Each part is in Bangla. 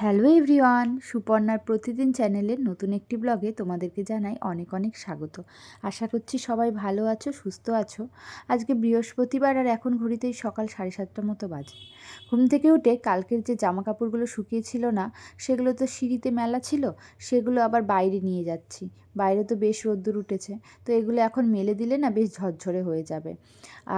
হ্যালো এভরিওয়ান, সুপর্ণার প্রতিদিন চ্যানেলের নতুন একটি ব্লগে তোমাদেরকে জানাই অনেক অনেক স্বাগত। আশা করছি সবাই ভালো আছো, সুস্থ আছো। আজকে বৃহস্পতিবার আর এখন ঘড়িতেই সকাল সাড়ে সাতটার মতো বাজে। ঘুম থেকে উঠে কালকের যে জামা কাপড়গুলো শুকিয়েছিল না, সেগুলো তো সিঁড়িতে মেলা ছিল, সেগুলো আবার বাইরে নিয়ে যাচ্ছি। বাইরে তো বেশ রোদ্দুর উঠেছে, তো এগুলো এখন মেলে দিলে না বেশ ঝরঝরে হয়ে যাবে।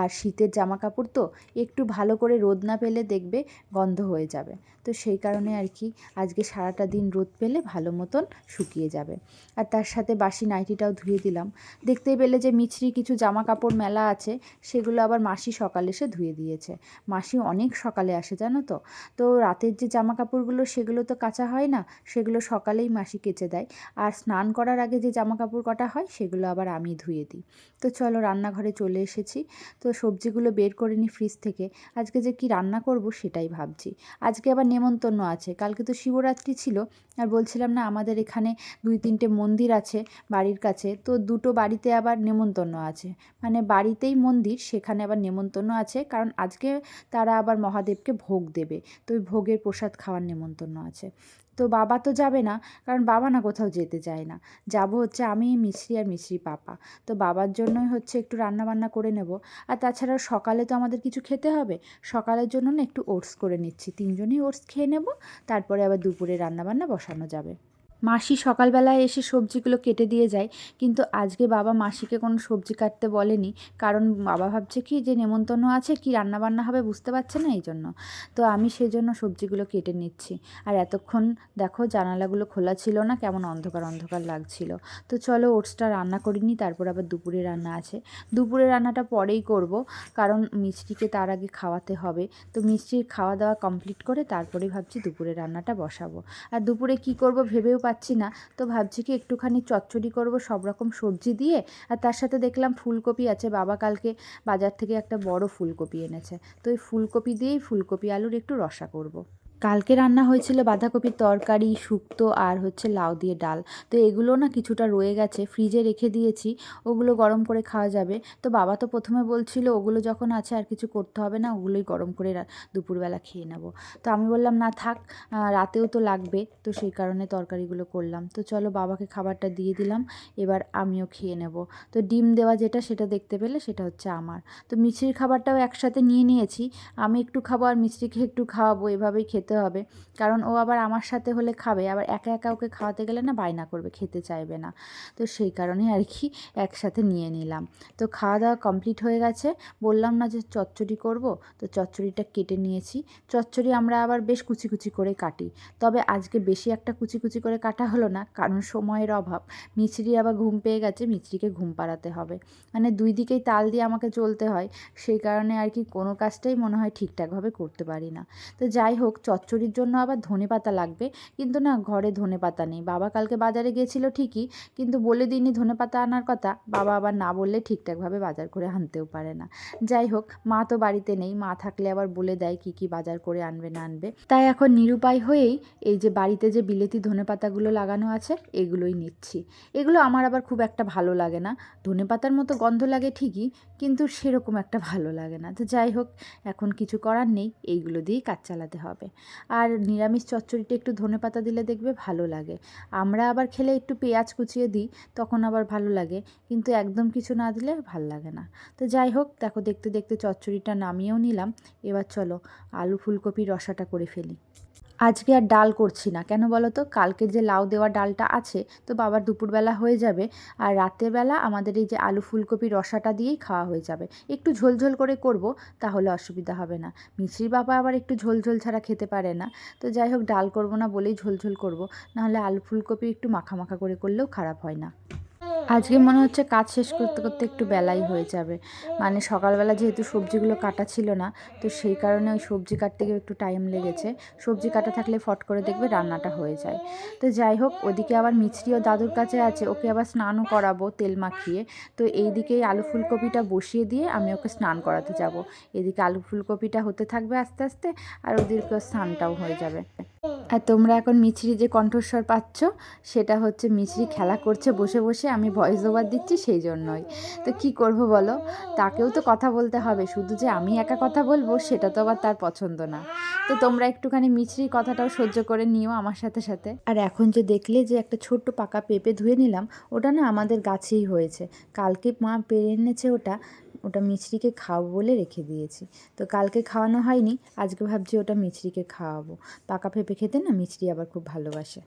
আর শীতের জামা কাপড় তো একটু ভালো করে রোদ না পেলে দেখবে গন্ধ হয়ে যাবে। তো সেই কারণে আর কি আজকে সারাটা দিন রোদ পেলে ভালো মতন শুকিয়ে যাবে। আর তার সাথে বাসি নাইটিটাও ধুয়ে দিলাম। দেখতেই পেলে যে মিছরি কিছু জামা কাপড় মেলা আছে, সেগুলো আবার মাসি সকালে এসে ধুয়ে দিয়েছে। মাসি অনেক সকালে আসে, জানো তো? তো রাতের যে জামা কাপড়গুলো সেগুলো তো কাঁচা হয় না, সেগুলো সকালেই মাসি কেচে দেয়। আর স্নান করার আগে যে জামা কাপড় কটা হয়, সেগুলো আবার আমি ধুয়ে দিই। তো চলো রান্নাঘরে চলে এসেছি। তো সবজিগুলো বের করে নিই ফ্রিজ থেকে। আজকে যে কি রান্না করব, সেটাই ভাবছি। আজকে আবার নেমন্তন্ন আছে। কালকে তো শিবরাত্রি ছিল আর বলছিলাম না আমাদের এখানে দুই তিনটে মন্দির আছে বাড়ির কাছে, তো দুটো বাড়িতে আবার নেমন্তন্ন আছে। মানে বাড়িতেই মন্দির, সেখানে আবার নেমন্তন্ন আছে, কারণ আজকে তারা আবার মহাদেবকে ভোগ দেবে। তো ওই ভোগের প্রসাদ খাওয়ার নেমন্তন্ন আছে। তো বাবা তো যাবে না, কারণ বাবা না কোথাও যেতে চায় না। যাব হচ্ছে আমি মিশ্রি আর মিশ্রি পাপা। তো বাবার জন্যই হচ্ছে একটু রান্নাবান্না করে নেব। আর তাছাড়া সকালে তো আমাদের কিছু খেতে হবে। সকালের জন্য না একটু ওটস করে নিচ্ছি। তিনজনই ওটস খেয়ে নেব, তারপরে আবার দুপুরে রান্নাবান্না বসানো যাবে। মাসি সকালবেলায় এসে সবজিগুলো কেটে দিয়ে যায়, কিন্তু আজকে বাবা মাসিকে কোনো সবজি কাটতে বলেনি। কারণ বাবা ভাবছে কি যে নেমন্তন্ন আছে, কি রান্নাবান্না হবে বুঝতে পারছে না এই জন্য। তো আমি সেই জন্য সবজিগুলো কেটে নিচ্ছি। আর এতক্ষণ দেখো জানালাগুলো খোলা ছিল না, কেমন অন্ধকার অন্ধকার লাগছিল। তো চলো ওটসটা রান্না করিনি তারপর আবার দুপুরে রান্না আছে। দুপুরে রান্নাটা পরেই করব, কারণ মিষ্টিকে তার আগে খাওয়াতে হবে। তো মিষ্টির খাওয়া দাওয়া কমপ্লিট করে তারপরে ভাবছি দুপুরে রান্নাটা বসাবো। আর দুপুরে কি করব ভেবেও পাচ্ছি না। তো ভাবছি কি একটুখানি চচ্চড়ি করব, সব রকম সবজি দিয়ে। আর তার সাথে দেখলাম ফুলকপি আছে, বাবা কালকে বাজার থেকে একটা বড় ফুলকপি এনেছে। তো ওই ফুলকপি দিয়েই ফুলকপি, আলুর একটু রসা করব। কালকে রান্না হয়েছিল বাঁধাকপির তরকারি, শুক্তো আর হচ্ছে লাউ দিয়ে ডাল। তো এগুলো না কিছুটা রয়ে গেছে, ফ্রিজে রেখে দিয়েছি, ওগুলো গরম করে খাওয়া যাবে। তো বাবা তো প্রথমে বলছিল, ওগুলো যখন আছে আর কিছু করতে হবে না, ওগুলোই গরম করে দুপুরবেলা খেয়ে নেব। তো আমি বললাম, না থাক রাতেও তো লাগবে। তো সেই কারণে তরকারিগুলো করলাম। তো চলো বাবাকে খাবারটা দিয়ে দিলাম, এবার আমিও খেয়ে নেব। তো ডিম দেওয়া যেটা, সেটা দেখতে পেলে সেটা হচ্ছে আমার। তো মিষ্টির খাবারটাও একসাথে নিয়ে নিয়েছি। আমি একটু খাব আর মিষ্টিকে একটু খাওয়াবো, এভাবেই খেতে খেতে হবে। কারণ ও আবার আমার সাথে হলে খাবে। আবার একা একা ওকে খাওয়াতে গেলে না বায়না করবে, খেতে চাইবে না। তো সেই কারণে আর কি একসাথে নিয়ে নিলাম। তো খাওয়া দাওয়া কমপ্লিট হয়ে গেছে। বললাম না যে চচ্চড়ি করব। তো চচ্চড়িটা কেটে নিয়েছি। চচ্চড়ি আমরা আবার বেশ কুচি কুচি করে কাটি। তবে আজকে বেশি একটা কুচি কুচি করে কাটা হলো না, কারণ সময়ের অভাব। মিছরি আবার ঘুম পেয়ে গেছে, মিছরিকে ঘুম পাড়াতে হবে। মানে দুই দিকেই তাল দিয়ে আমাকে চলতে হয়। সেই কারণে আর কি কোনো কাজটাই মনে হয় ঠিকঠাকভাবে করতে পারি না। তো যাই হোক চচ্চড়ির জন্য আবার ধনে পাতা লাগবে। কিন্তু না, ঘরে ধনে পাতা নেই। বাবা কালকে বাজারে গিয়েছিল ঠিকই, কিন্তু বলে দিইনি ধনে পাতা আনার কথা। বাবা আবার না বললে ঠিকঠাকভাবে বাজার করে আনতেও পারে না। যাই হোক, মা তো বাড়িতে নেই। মা থাকলে আবার বলে দেয় কি কি বাজার করে আনবে, না আনবে। তাই এখন নিরুপায় হয়েই এই যে বাড়িতে যে বিলেতি ধনে পাতাগুলো লাগানো আছে, এগুলোই নিচ্ছি। এগুলো আমার আবার খুব একটা ভালো লাগে না। ধনে পাতার মতো গন্ধ লাগে ঠিকই, কিন্তু সেরকম একটা ভালো লাগে না। তো যাই হোক, এখন কিছু করার নেই। এইগুলো দিয়েই কাজ চালাতে হবে। আর নিরামিষ চচ্চড়িটা একটু ধনে পাতা দিলে দেখবে ভালো লাগে। আমরা আবার খেলে একটু পেঁয়াজ কুচিয়ে দিই, তখন আবার ভালো লাগে। কিন্তু একদম কিছু না দিলে ভালো লাগে না। তো যাই হোক, দেখো দেখতে দেখতে চচ্চড়িটা নামিয়েও নিলাম। এবার চলো আলু ফুলকপি রসাটা করে ফেলি। আজকে আর ডাল করছি না। কেন বলো তো কালকে যে লাউ দেওয়া ডালটা আছে, তো বাবার দুপুরবেলা হয়ে যাবে। আর রাতেরবেলা আমাদের এই যে আলু ফুলকপি রসাটা দিয়েই খাওয়া হয়ে যাবে। একটু ঝোলঝোল করে করব, তাহলে অসুবিধা হবে না। মিছরির বাবা আবার একটু ঝোলঝোল ছাড়া খেতে পারে না। তো যাই হোক, ডাল করব না বলেই ঝোলঝোল করব। নাহলে আলু ফুলকপি একটু মাখা মাখা করে করলেও খারাপ হয় না। আজকে মনে হচ্ছে কাজ শেষ করতে করতে একটু বেলাই হয়ে যাবে। মানে সকালবেলা যেহেতু সবজিগুলো কাটা ছিল না, তো সেই কারণে ওই সবজি কাটতে গিয়ে একটু টাইম লেগেছে। সবজি কাটা থাকলে ফট করে দেখবে রান্নাটা হয়ে যায়। তো যাই হোক, ওদিকে আবার মিছরিও দাদুর কাছে আছে, ওকে আবার স্নানও করাবো তেল মাখিয়ে। তো এই দিকে আলু ফুলকপিটা বসিয়ে দিয়ে আমি ওকে স্নান করাতে যাব। এদিকে আলু ফুলকপিটা হতে থাকবে আস্তে আস্তে, আর ওদিকে স্নানটাও হয়ে যাবে। আর তোমরা এখন মিছরি যে কণ্ঠস্বর পাচ্ছ, সেটা হচ্ছে মিছরি খেলা করছে, বসে বসে আমি ভয়েস ওভার দিচ্ছি সেই জন্যই। তো কি করব বলো? তাকেও তো কথা বলতে হবে, শুধু যে আমি একা কথা বলব, সেটা তো আবার তার পছন্দ না। তো তোমরা একটুখানি মিছরির কথাটাও সহ্য করে নিও আমার সাথে সাথে। আর এখন যে দেখলে যে একটা ছোট্ট পাকা পেঁপে ধুয়ে নিলাম, ওটা না আমাদের গাছেই হয়েছে। কালকে মা পেরে এনেছে ওটা ওটা মিছরিকে খাওয়াবো বলে রেখে দিয়েছি। তো কালকে খাওয়ানো হয়নি, আজকে ভাবছি ওটা মিছরিকে খাওয়াবো। পাকা পেঁপে খেতে না মিছরি আবার খুব ভালোবাসে।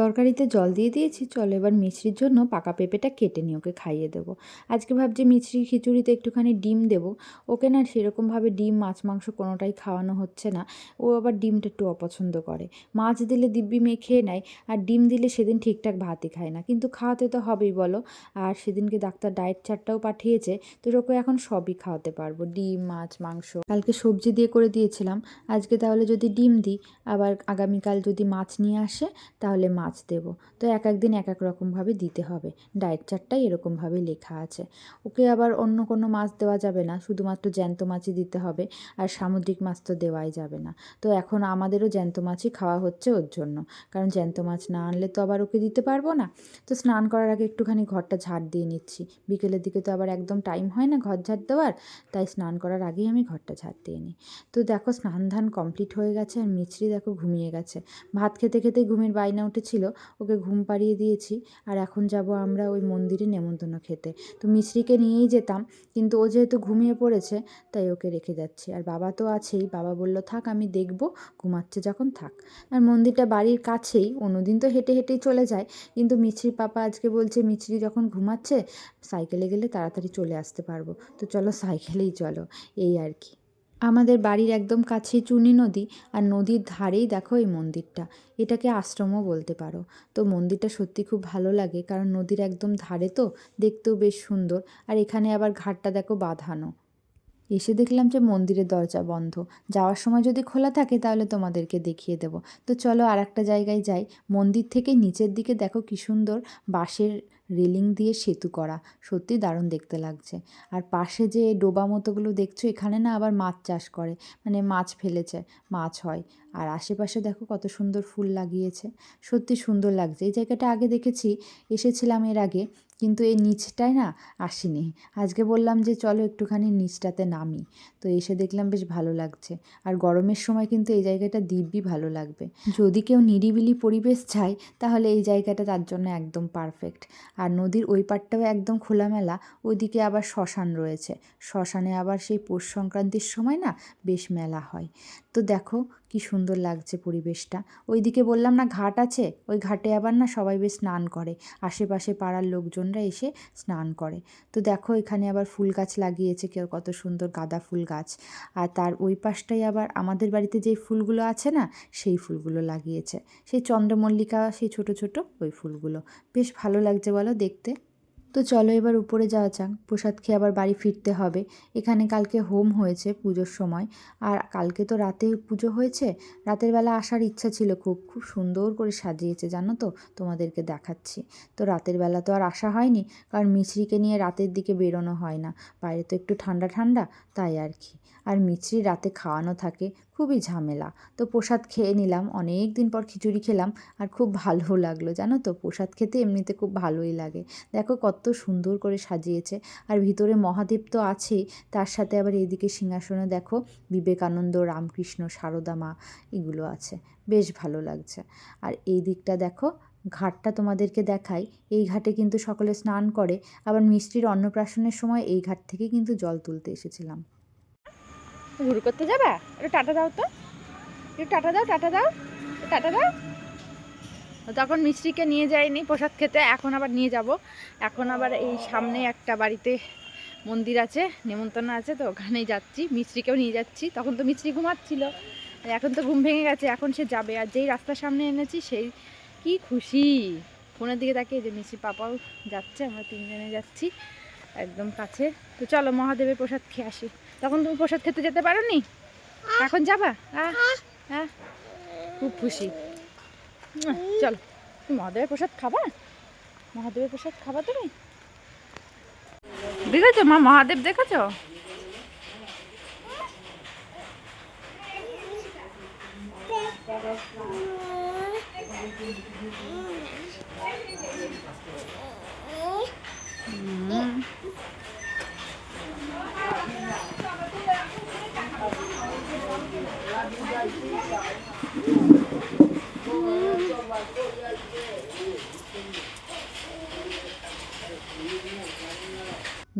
তরকারিতে জল দিয়ে দিয়েছি, চলো এবার মিছরির জন্য পাকা পেঁপেটা কেটে নিয়ে ওকে খাইয়ে দেবো। আজকে ভাবছি মিছরি খিচুড়িতে একটুখানি ডিম দেবো। ওকে না সেরকমভাবে ডিম, মাছ, মাংস কোনোটাই খাওয়ানো হচ্ছে না। ও আবার ডিমটা একটু অপছন্দ করে। মাছ দিলে দিব্যি মেয়ে খেয়ে নেয়, আর ডিম দিলে সেদিন ঠিকঠাক ভাতই খায় না। কিন্তু খাওয়াতে তো হবেই, বলো। আর সেদিনকে ডাক্তার ডায়েট চারটাও পাঠিয়েছে, তো ওকে এখন সবই খাওয়াতে পারব, ডিম, মাছ, মাংস। কালকে সবজি দিয়ে করে দিয়েছিলাম। আজকে তাহলে যদি ডিম দিই, আবার আগামীকাল যদি মাছ নিয়ে আসে, তাহলে মাছ দেব। তো এক এক দিন এক এক রকমভাবে দিতে হবে। ডায়েট চারটাই এরকমভাবে লেখা আছে। ওকে আবার অন্য কোনো মাছ দেওয়া যাবে না। শুধুমাত্র জ্যান্ত মাছই দিতে হবে। আর সামুদ্রিক মাছ তো দেওয়াই যাবে না। তো এখন আমাদেরও জ্যান্ত মাছই খাওয়া হচ্ছে ওর জন্য। কারণ জ্যান্ত মাছ না আনলে তো আবার ওকে দিতে পারব না। তো স্নান করার আগে একটুখানি ঘরটা ঝাড় দিয়ে নিচ্ছি। বিকেলের দিকে তো আবার একদম টাইম হয় না ঘর ঝাড় দেওয়ার। তাই স্নান করার আগেই আমি ঘরটা ঝাড় দিয়ে নিই। তো দেখো স্নান ধান কমপ্লিট হয়ে গেছে। আর মিছরি দেখো ঘুমিয়ে গেছে। ভাত খেতে খেতেই ঘুমের বাইনা উঠেছিল। ওকে ঘুম পাড়িয়ে দিয়েছি আর এখন যাব আমরা ওই মন্দিরে নেমন্তন্ন খেতে। তো মিছরিকে নিয়েই যেতাম, কিন্তু ও যেহেতু ঘুমিয়ে পড়েছে, তাই ওকে রেখে যাচ্ছি। আর বাবা তো আছেই, বাবা বলল, থাক, আমি দেখব, ঘুমাচ্ছে যখন থাক। আর মন্দিরটা বাড়ির কাছেই, অন্যদিন তো হেঁটে হেঁটেই চলে যায়। কিন্তু মিছরির পাপা আজকে বলছে মিছরি যখন ঘুমাচ্ছে, সাইকেলে গেলে তাড়াতাড়ি চলে আসতে পারব। তো চলো, সাইকেলেই চলো, এই আর কি। আমাদের বাড়ির একদম কাছে চুনি নদী আর নদীর ধারেই দেখো এই মন্দিরটা। এটাকে আশ্রমও বলতে পারো। তো মন্দিরটা সত্যি খুব ভালো লাগে কারণ নদীর একদম ধারে তো দেখতেও বেশ সুন্দর। আর এখানে আবার ঘাটটা দেখো বাঁধানো। এসে দেখলাম যে মন্দিরের দরজা বন্ধ। যাওয়ার সময় যদি খোলা থাকে তাহলে তোমাদেরকে দেখিয়ে দেব। তো চলো আর একটা জায়গায় যাই। মন্দির থেকে নিচের দিকে দেখো কি সুন্দর বাঁশের রেলিং দিয়ে সেতু করা। সত্যি দারুণ দেখতে লাগছে। আর পাশে যে ডোবা মতোগুলো দেখছ, এখানে না আবার মাছ চাষ করে। মানে মাছ ফেলেছে, মাছ হয়। আর আশেপাশে দেখো কত সুন্দর ফুল লাগিয়েছে। সত্যি সুন্দর লাগছে। এই জায়গাটা আগে দেখেছি, এসেছিলাম এর আগে। কিন্তু এই নিচটায় না আসিনি। আজকে বললাম যে চলো একটুখানি নিচটাতে নামি। তো এসে দেখলাম বেশ ভালো লাগছে। আর গরমের সময় কিন্তু এই জায়গাটা দিব্যি ভালো লাগবে। যদি কেউ নিরিবিলি পরিবেশ চায়, তাহলে এই জায়গাটা তার জন্য একদম পারফেক্ট আর নদীর ওই পাড়টাও একদম খোলামেলা, ওইদিকে আবার শ্মশান রয়েছে। শ্মশানে আবার সেই পৌষ সংক্রান্তির সময় না বেশ মেলা হয়। তো দেখো কি সুন্দর লাগছে পরিবেশটা। ওইদিকে বললাম না ঘাট আছে? ওই ঘাটে আবার না সবাই বেশ স্নান করে। আশেপাশে পাড়ার লোকজনরা এসে স্নান করে। তো দেখো এখানে আবার ফুল গাছ লাগিয়েছে কেউ কত সুন্দর গাঁদা ফুল গাছ। আর তার ওই পাশটাই আবার আমাদের বাড়িতে যেই ফুলগুলো আছে না, সেই ফুলগুলো লাগিয়েছে। সেই চন্দ্রমল্লিকা, সেই ছোট ছোট ওই ফুলগুলো। বেশ ভালো লাগছে বলো দেখতে। তো চলো এবার উপরে যাওয়া যাক। প্রসাদ খেয়ে আবার বাড়ি ফিরতে হবে। এখানে কালকে হোম হয়েছে পুজোর সময়। আর কালকে তো রাতে পুজো হয়েছে। রাতের বেলা আসার ইচ্ছা ছিল খুব। খুব সুন্দর করে সাজিয়েছে, জানো তো? তোমাদেরকে দেখাচ্ছি। তো রাতের বেলা তো আর আসা হয়নি। কারণ মিছরিকে নিয়ে রাতের দিকে বেরোনো হয় না। বাইরে তো একটু ঠান্ডা ঠান্ডা, তাই আর কি। আর মিছরি রাতে খাওয়ানো থাকে। খুবই ঝামেলা। তো প্রসাদ খেয়ে নিলাম অনেক দিন পর খিচুড়ি খেলাম আর খুব ভালো লাগল, জানো তো? প্রসাদ খেতে এমনিতে খুব ভালোই লাগে। দেখো কত সুন্দর করে সাজিয়েছে আর ভিতরে মহাদেব তো আছেই, তার সাথে আবার এইদিকে সিংহাসনে দেখো বিবেকানন্দ, রামকৃষ্ণ, সারদা মা এগুলো আছে। বেশ ভালো লাগছে। আর এই দিকটা দেখো, ঘাটটা তোমাদেরকে দেখাই। এই ঘাটে কিন্তু সকলে স্নান করে, আবার মিষ্টির অন্নপ্রাশনের সময় এই ঘাট থেকে কিন্তু জল তুলতে এসেছিলাম। ঘুরু করতে যাবে? একটু টাটা দাও তো। একটু টাটা দাও টাটা দাও টাটা দাও। তখন মিষ্টিকে নিয়ে যাইনি প্রসাদ খেতে, এখন আবার নিয়ে যাব। এখন আবার এই সামনে একটা বাড়িতে মন্দির আছে, নেমন্তন্ন আছে, তো ওখানেই যাচ্ছি। মিষ্টিকেও নিয়ে যাচ্ছি। তখন তো মিষ্টি ঘুমাচ্ছিল। এখন তো ঘুম ভেঙে গেছে, এখন সে যাবে। আর যেই রাস্তার সামনে এনেছি, সেই কি খুশি। ফোনের দিকে তাকিয়ে যে মিষ্টি পাপাও যাচ্ছে, আমরা তিনজনে যাচ্ছি, একদম কাছে। তো চলো মহাদেবের প্রসাদ খেয়ে আসি। তখন তুমি প্রসাদ খেতে যেতে পারো নি এখন যাবা? হ্যাঁ খুব খুশি। চলো। তুমি মহাদেবের প্রসাদ খাবা? মহাদেবের প্রসাদ খাবা তুমি? দেখেছ মা মহাদেব দেখেছ?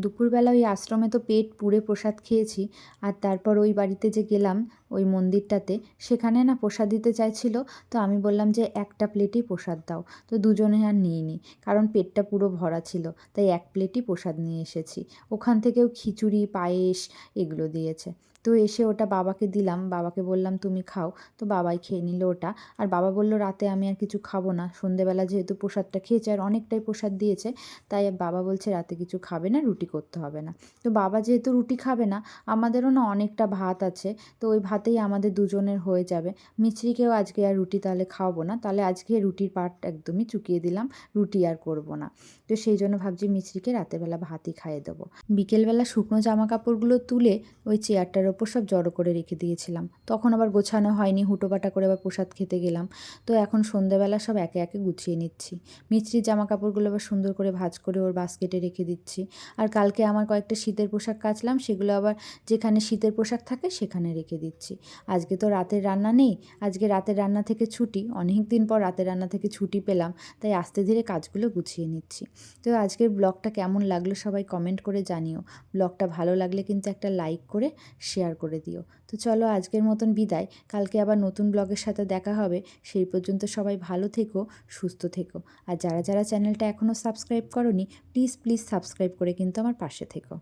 দুপুরবেলা ওই আশ্রমে তো পেট পুড়ে প্রসাদ খেয়েছি, আর তারপর ওই বাড়িতে যে গেলাম, ওই মন্দিরটাতে, সেখানে না প্রসাদ দিতে চাইছিল, তো আমি বললাম যে একটা প্লেটই প্রসাদ দাও, তো দুজনে আর নিইনি, কারণ পেটটা পুরো ভরা ছিল, তাই এক প্লেটই প্রসাদ নিয়ে এসেছি, ওখান থেকেও খিচুড়ি, পায়েস, এগুলো দিয়েছে। তো এসে ওটা বাবাকে দিলাম। বাবাকে বললাম, তুমি খাও। তো বাবাই খেয়ে নিল ওটা। আর বাবা বলল, রাতে আমি আর কিছু খাব না। সন্ধেবেলা যেহেতু প্রসাদটা খেয়েছে আর অনেকটাই প্রসাদ দিয়েছে, তাই বাবা বলছে, রাতে কিছু খাবে না, রুটি করতে হবে না। তো বাবা যেহেতু রুটি খাবে না, আমাদেরও না অনেকটা ভাত আছে। তো ওই ভাতেই আমাদের দুজনের হয়ে যাবে। মিছরিকেও আজকে আর রুটি তাহলে খাওয়াবো না। তাহলে আজকে রুটির পাট একদমই চুকিয়ে দিলাম, রুটি আর করব না। তো সেই জন্য ভাবছি মিছরিকে রাতেরবেলা ভাতই খাইয়ে দেবো। বিকেলবেলা শুকনো জামা কাপড়গুলো তুলে ওই চেয়ারটার ওপর সব জড়ো করে রেখে দিয়েছিলাম। তখন আবার গোছানো হয়নি, হুটোপাটা করে আবার প্রসাদ খেতে গেলাম। তো এখন সন্ধেবেলা সব একে একে গুছিয়ে নিচ্ছি। মিছরির জামা কাপড়গুলো আবার সুন্দর করে ভাঁজ করে ওর বাস্কেটে রেখে দিচ্ছি। আর কালকে আমার কয়েকটা শীতের পোশাক কাচলাম, সেগুলো আবার যেখানে শীতের পোশাক থাকে সেখানে রেখে দিচ্ছি। আজকে তো রাতের রান্না নেই, আজকে রাতের রান্না থেকে ছুটি, অনেক দিন পর রাতের রান্না থেকে ছুটি পেলাম, তাই আস্তে ধীরে কাজগুলো গুছিয়ে নিচ্ছি। তো আজকের ব্লগটা কেমন লাগল সবাই কমেন্ট করে জানিও। ব্লগটা ভালো লাগলে কিন্তু একটা লাইক করে শেয়ার করে দিও। তো চলো আজকের মতন বিদায়। কালকে আবার নতুন ব্লগের সাথে দেখা হবে। সেই পর্যন্ত সবাই ভালো থেকো, সুস্থ থেকো। আর যারা যারা চ্যানেলটা এখনও সাবস্ক্রাইব করনি প্লিজ প্লিজ সাবস্ক্রাইব করে কিন্তু আমার পাশে থেকো।